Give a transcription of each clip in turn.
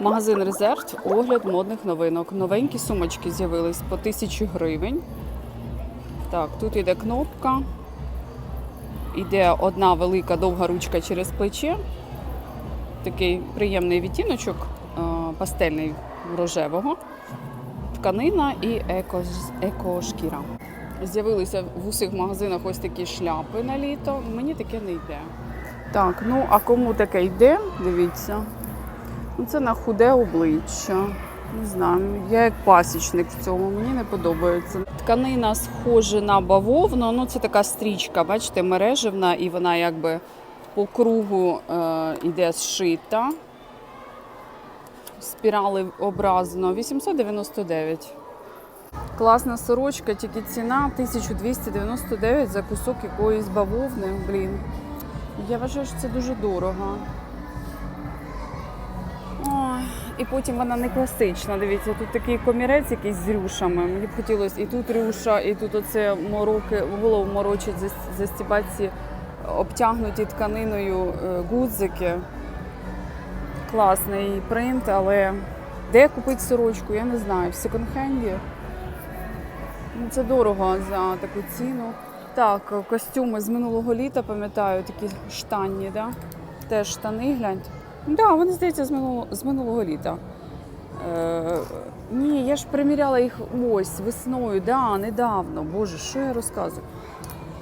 Магазин Резерв, огляд модних новинок. Новенькі сумочки з'явились по 1000 гривень. Так, тут іде кнопка. Іде одна велика довга ручка через плече. Такий приємний відтіночок, е, пастельний рожевого. Тканина і еко, екошкіра. З'явилися в усіх магазинах ось такі шляпи на літо. Мені таке не йде. Так, ну а кому таке йде, дивіться. Ну, це на худе обличчя. Не знаю, я як пасічник в цьому, мені не подобається. Тканина схожа на бавовну, ну це така стрічка, бачите, мережевна, і вона якби по кругу е, йде зшита. Спірали образно 899. Класна сорочка, тільки ціна 1299 за кусок якоїсь бавовни. Блін. Я вважаю, що це дуже дорого. І потім вона не класична. Дивіться, тут такий комірець якийсь з рюшами. Мені б хотілося і тут рюша, і тут оце мороки, голову морочить зас- застібати ці обтягнуті тканиною е, гудзики. Класний принт, але де купити сорочку, я не знаю. В секонд-хенді. Ну, це дорого за таку ціну. Так, костюми з минулого літа, пам'ятаю, такі штанні, да? теж штани гляньте. Так, да, вони здається з минулого, з минулого літа. Е, ні, я ж приміряла їх ось весною, да, недавно. Боже, що я розказую?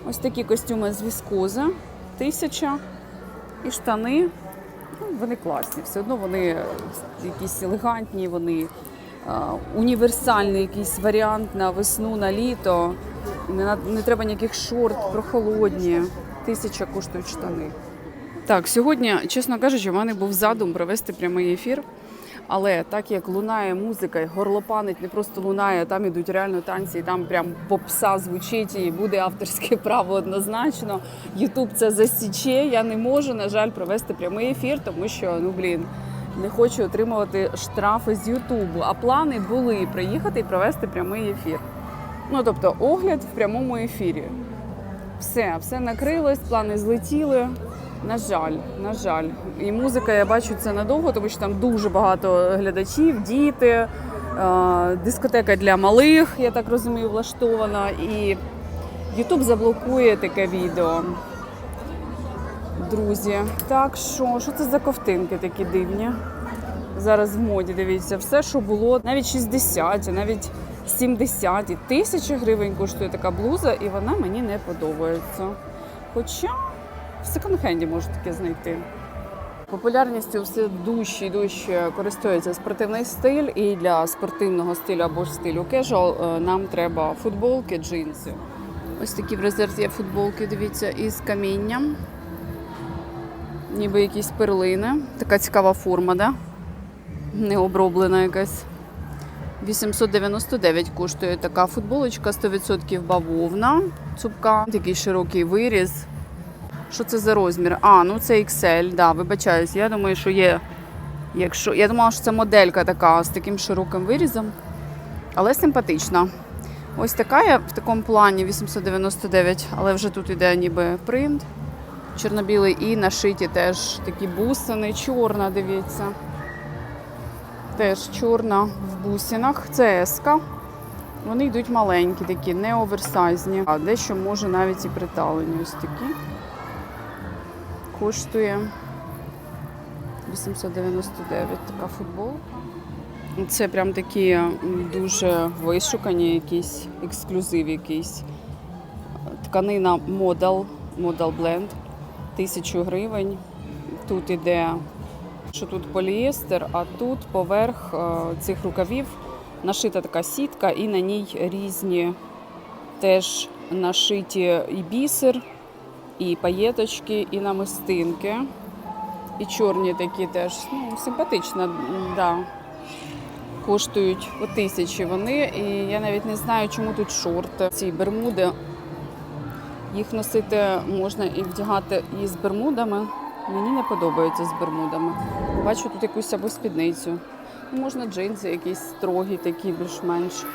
Ось такі костюми з віскоза, тисяча і штани. Ну, вони класні, все одно вони якісь елегантні, вони е, універсальний якийсь варіант на весну, на літо. Не, не треба ніяких шорт, прохолодні. Тисяча коштують штани. Так, сьогодні, чесно кажучи, в мене був задум провести прямий ефір. Але так як лунає музика, і горлопанить не просто лунає, там ідуть реально танці, і там прям попса звучить, і буде авторське право однозначно. Ютуб це засіче. Я не можу, на жаль, провести прямий ефір, тому що ну блін. Не хочу отримувати штрафи з Ютубу. А плани були приїхати і провести прямий ефір. Ну тобто огляд в прямому ефірі. Все, все накрилось, плани злетіли. На жаль, на жаль. І музика, я бачу, це надовго, тому що там дуже багато глядачів, діти, е, дискотека для малих, я так розумію, влаштована. І Ютуб заблокує таке відео. Друзі, так що, що це за ковтинки такі дивні? Зараз в моді дивіться, все, що було, навіть 60, навіть 70, тисячі гривень коштує така блуза, і вона мені не подобається. Хоча в секонд-хенді можу таке знайти. Популярністю все дужче і дужче користується спортивний стиль, і для спортивного стилю або ж стилю кежуал нам треба футболки, джинси. Ось такі в резерві є футболки, дивіться, із камінням. Ніби якісь перлини. Така цікава форма, да? Не оброблена якась. 899 коштує така футболочка, 100% бавовна, цупка, такий широкий виріз. Що це за розмір? А, ну це XL, да, вибачаюсь. Я думаю, що є. Якщо... Я думала, що це моделька така з таким широким вирізом, але симпатична. Ось така я в такому плані 899, але вже тут іде ніби принт чорно-білий і нашиті теж такі бусини, чорна, дивіться. Теж чорна в бусинах. Це еска. Вони йдуть маленькі, такі, не оверсайзні. А дещо може навіть і приталені. Ось такі. Коштує 899 така футболка. Це прям такі дуже вишукані, якісь ексклюзив якийсь. Тканина Model, Model Blend. Тисячу гривень. Тут іде, що тут поліестер, а тут поверх е, цих рукавів нашита така сітка, і на ній різні теж нашиті і бісер, і паєточки, і намистинки. І чорні такі теж. Ну, симпатично, да. Коштують по тисячі вони. І я навіть не знаю, чому тут шорти. Ці бермуди їх носити можна і вдягати і з бермудами. Мені не подобається з бермудами. Бачу тут якусь або спідницю. Ну, Можна джинси якісь строгі, такі більш-менш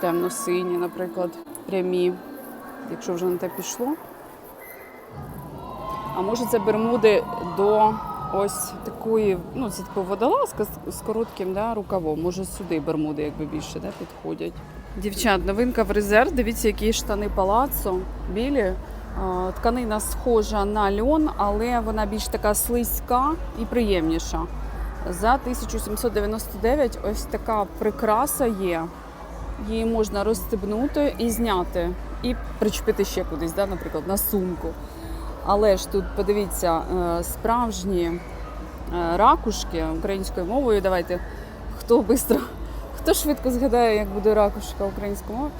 темно-сині, наприклад, прямі, якщо вже на те пішло. А може це бермуди до ось такої, ну це типу водолазка з, коротким да, рукавом. Може сюди бермуди якби більше да, підходять. Дівчат, новинка в резерв. Дивіться, які штани палацо білі. Тканина схожа на льон, але вона більш така слизька і приємніша. За 1799 ось така прикраса є. Її можна розстебнути і зняти, і причепити ще кудись, да, наприклад, на сумку. Але ж тут подивіться, е, справжні е, ракушки українською мовою. Давайте хто швидко, хто швидко згадає, як буде ракушка українською мовою.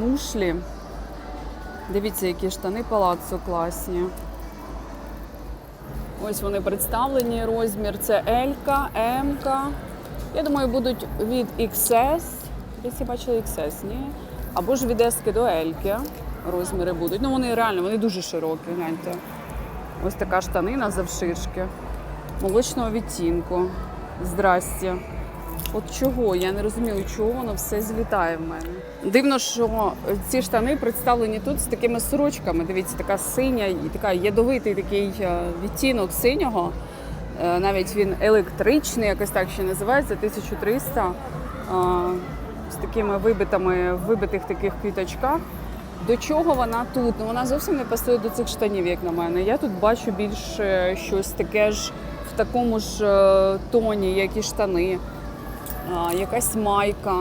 Мушлі. Дивіться, які штани палаццо класні. Ось вони представлені. Розмір це L, М. Я думаю, будуть від XS. Десь я бачила XS, ні? Або ж від S до L розміри будуть. Ну вони реально, вони дуже широкі, гляньте. Ось така штанина завширшки. Молочного відтінку. Здрасте. От чого? Я не розумію, чого воно все злітає в мене. Дивно, що ці штани представлені тут з такими сорочками. Дивіться, така синя і така ядовитий такий е, відтінок синього. Е, Навіть він електричний, якось так ще називається, 1300. е, З такими вибитими, вибитих таких квіточках. До чого вона тут? Ну вона зовсім не пасує до цих штанів, як на мене. Я тут бачу більше щось таке ж в такому ж е, тоні, як і штани. Якась майка,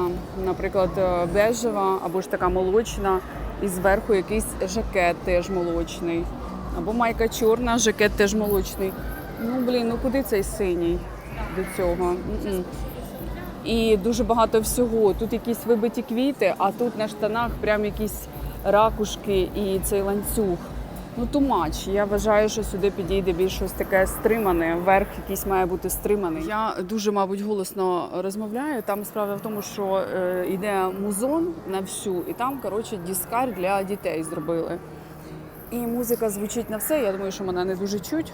наприклад, е, бежева або ж така молочна, і зверху якийсь жакет теж молочний. Або майка чорна, жакет теж молочний. Ну блін, ну куди цей синій до цього? М-м. І дуже багато всього. Тут якісь вибиті квіти, а тут на штанах прям якісь ракушки і цей ланцюг. Ну, тумач. Я вважаю, що сюди підійде більш щось таке стримане. Верх якийсь має бути стриманий. Я дуже, мабуть, голосно розмовляю. Там справа в тому, що е, йде музон на всю, і там, коротше, діскар для дітей зробили. І музика звучить на все. Я думаю, що мене не дуже чуть.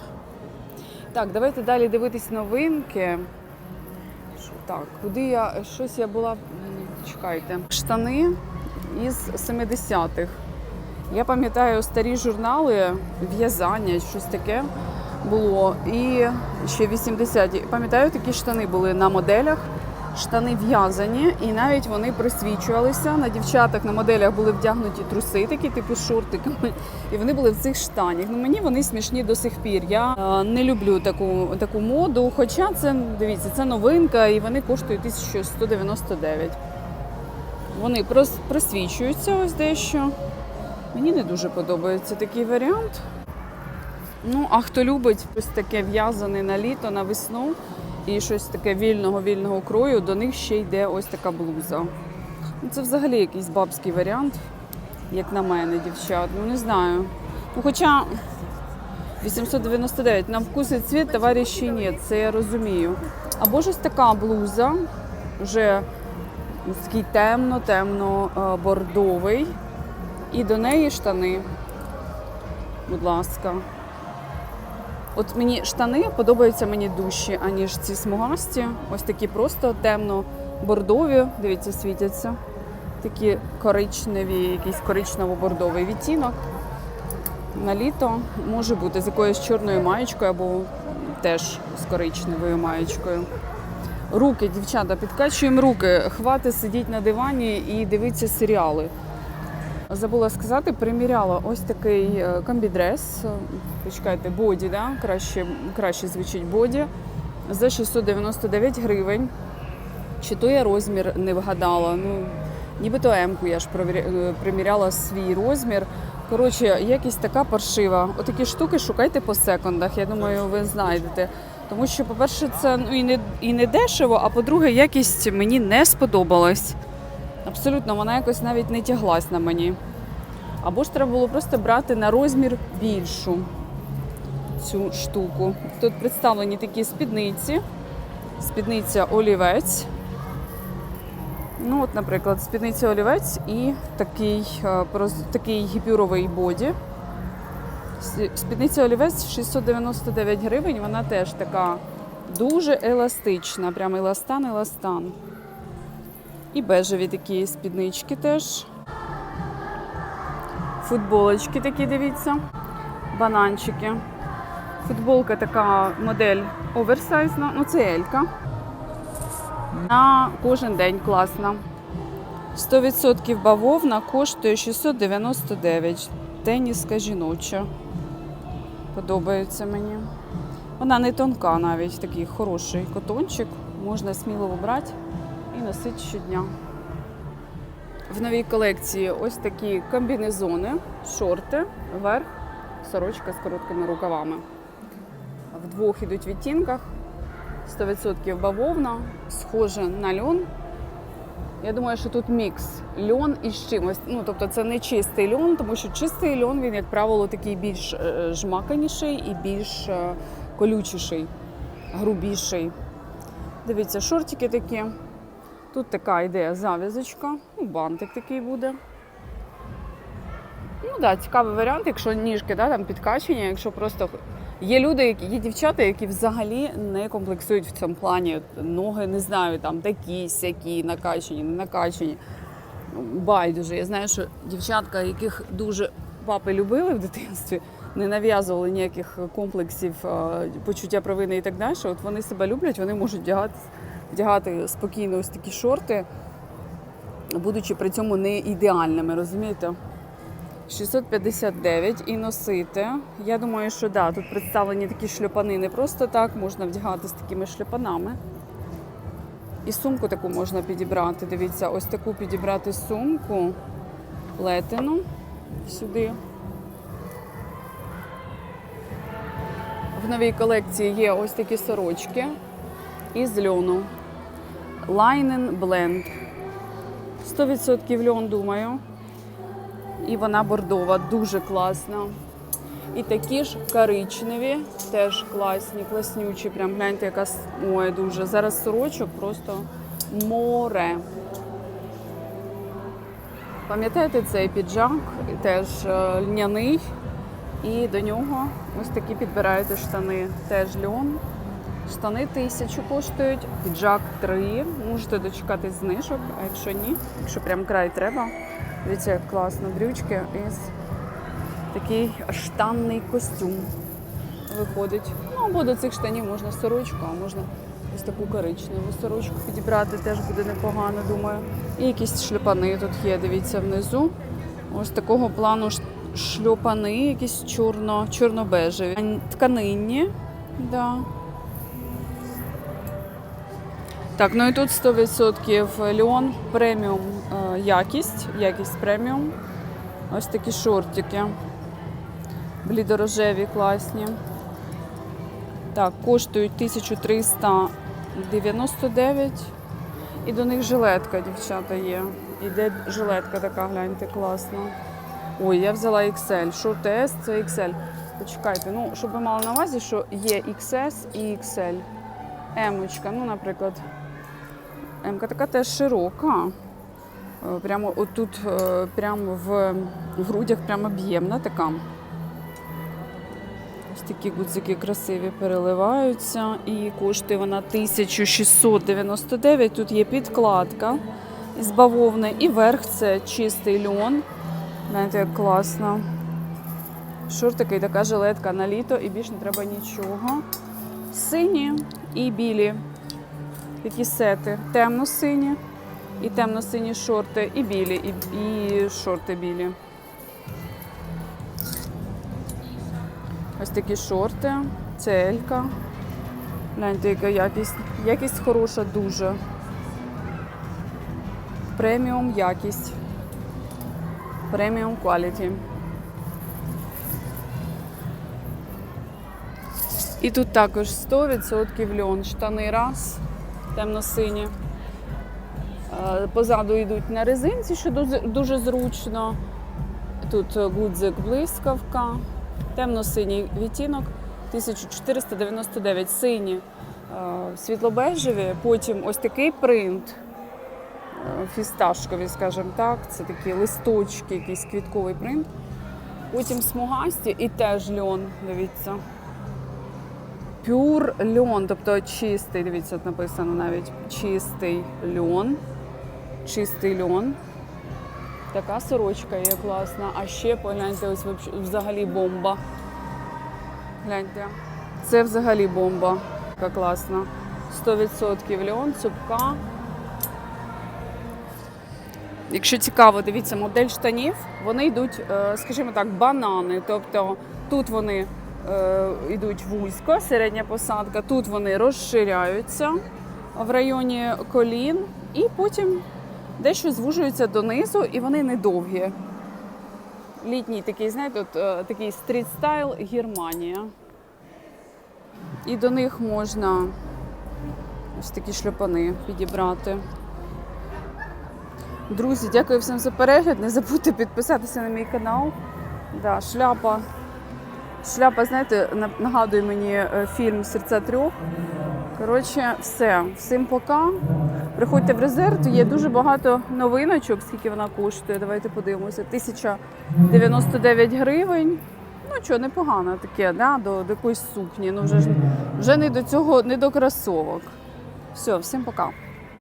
Так, давайте далі дивитись новинки. Так, куди я щось я була. Чекайте. Штани із 70-х. Я пам'ятаю старі журнали, в'язання, щось таке було. І ще 80-ті. Пам'ятаю, такі штани були на моделях. Штани в'язані, і навіть вони просвічувалися. На дівчатах на моделях були вдягнуті труси, такі типу шортиками, і вони були в цих штанях. Ну мені вони смішні до сих пір. Я е, не люблю таку, таку моду. Хоча це дивіться, це новинка, і вони коштують 1199. Вони просвічуються ось дещо. Мені не дуже подобається такий варіант. Ну, а хто любить щось таке в'язане на літо, на весну і щось таке вільного вільного крою, до них ще йде ось така блуза. Ну, це взагалі якийсь бабський варіант, як на мене, дівчат. Ну не знаю. Ну, хоча 899 на вкус і цвіт товариші ні, це я розумію. Або ж ось така блуза, вже такий темно-темно е, бордовий. І до неї штани. Будь ласка. От мені штани подобаються мені дужчі, аніж ці смугасті. Ось такі просто темно-бордові. Дивіться, світяться. Такі коричневі, якийсь коричнево-бордовий відтінок. На літо може бути з якоюсь чорною маєчкою або теж з коричневою маєчкою. Руки, дівчата, підкачуємо руки. Хвати сидіть на дивані і дивитися серіали. Забула сказати, приміряла ось такий е, комбідрес. Почекайте, боді, да? краще, краще звучить боді. За 699 гривень. Чи то я розмір не вгадала? Ну, нібито М-ку я ж е, приміряла свій розмір. Коротше, якість така паршива. Отакі штуки шукайте по секундах. Я думаю, ви знайдете. Тому що, по-перше, це ну, і, не, і не дешево, а по-друге, якість мені не сподобалась. Абсолютно, вона якось навіть не тяглась на мені. Або ж треба було просто брати на розмір більшу цю штуку. Тут представлені такі спідниці. Спідниця олівець. Ну, от, наприклад, спідниця олівець і такий, е, такий гіпюровий боді. Спідниця олівець 699 гривень. Вона теж така дуже еластична. Прямо еластан, еластан. І бежеві такі спіднички теж. Футболочки такі, дивіться. Бананчики. Футболка така модель оверсайзна, ну це Елька. На кожен день класна. 100% бавовна коштує 699. Теніска жіноча. Подобається мені. Вона не тонка навіть, такий хороший котончик. Можна сміливо брати і носити щодня. В новій колекції ось такі комбінезони, шорти, верх, сорочка з короткими рукавами. В двох ідуть відтінках. 100% бавовна, схоже на льон. Я думаю, що тут мікс льон із чимось. Ну, тобто це не чистий льон, тому що чистий льон, він, як правило, такий більш е, жмаканіший і більш е, колючіший, грубіший. Дивіться, шортики такі. Тут така йде зав'язочка, ну, бантик такий буде. Ну так, да, цікавий варіант, якщо ніжки да, там підкачені, якщо просто є люди, які є дівчата, які взагалі не комплексують в цьому плані. Ноги не знаю, там такі, сякі, накачані, не накачані. Байдуже. Я знаю, що дівчатка, яких дуже папи любили в дитинстві, не нав'язували ніяких комплексів, е, почуття провини і так далі. От вони себе люблять, вони можуть вдягати, вдягати спокійно ось такі шорти, будучи при цьому не ідеальними, розумієте? 659 і носити. Я думаю, що да, тут представлені такі шльопани не просто так, можна вдягати з такими шльопанами. І сумку таку можна підібрати. Дивіться, ось таку підібрати сумку, летину сюди. В новій колекції є ось такі сорочки із льону. Лайнен бленд. 100% льон, думаю. І вона бордова, дуже класна. І такі ж коричневі, теж класні, класнючі. Прям гляньте, яка ой, дуже. Зараз сорочок просто море. Пам'ятаєте цей піджак? Теж е, льняний. І до нього ось такі підбираєте штани. Теж льон. Штани тисячу коштують, піджак три. Можете дочекатись знижок, а якщо ні, якщо прям край треба. Дивіться, як класно, брючки із такий штанний костюм виходить. Ну, або до цих штанів можна сорочку, а можна ось таку коричневу сорочку підібрати, теж буде непогано, думаю. І якісь шльопани тут є, дивіться, внизу. Ось такого плану шльопани, якісь чорно, чорно-бежеві. Тканинні, да. Так, ну і тут 100% льон, преміум якість, якість преміум. Ось такі шортики. Блідорожеві, класні. Так, коштують 1399. І до них жилетка, дівчата, є. Іде жилетка така, гляньте, класна. Ой, я взяла XL. Шорт S це XL. Почекайте, ну, щоб ви мали на увазі, що є XS і XL. Емочка, ну, наприклад. Емка така теж широка. Е, Прямо отут, е, прямо в, грудях, прямо об'ємна така. Ось такі гудзики красиві переливаються. І коштує вона 1699. Тут є підкладка із бавовни. І верх це чистий льон. Знаєте, як класно. Шортики і така жилетка на літо, і більш не треба нічого. Сині і білі такі сети. Темно-сині і темно-сині шорти, і білі, і, і шорти білі. Ось такі шорти, це Елька. Гляньте, яка якість. Якість хороша дуже. Преміум якість. Преміум quality. І тут також 100% льон. Штани раз, темно-сині. Позаду йдуть на резинці, що дуже- зручно. Тут е, гудзик блискавка, темно-синій відтінок 1499 сині, е, світло-бежеві, потім ось такий принт е, фісташковий, скажімо так. Це такі листочки, якийсь квітковий принт. Потім смугасті і теж льон, дивіться. Пюр льон, тобто чистий, дивіться, тут написано навіть чистий льон. Чистий льон. Така сорочка є класна. А ще погляньте, ось взагалі бомба. Гляньте. Це взагалі бомба. Яка класна. 100% льон, цупка. Якщо цікаво, дивіться, модель штанів, вони йдуть, е, скажімо так, банани. Тобто тут вони е, йдуть вузько, середня посадка, тут вони розширяються в районі колін, і потім дещо звужуються донизу, і вони недовгі. Літній такий, знаєте, от, е, такий стріт-стайл Германія. І до них можна ось такі шльопани підібрати. Друзі, дякую всім за перегляд. Не забудьте підписатися на мій канал. Да, шляпа. Шляпа, знаєте, на- нагадує мені е, фільм Серця трьох. Коротше, все. Всім пока. Приходьте в резерв. Є дуже багато новиночок, скільки вона коштує. Давайте подивимося. 1099 гривень. Ну що, непогано таке, да? до, до якоїсь сукні. Ну вже ж вже не до цього, не до кросовок. Все, всім пока.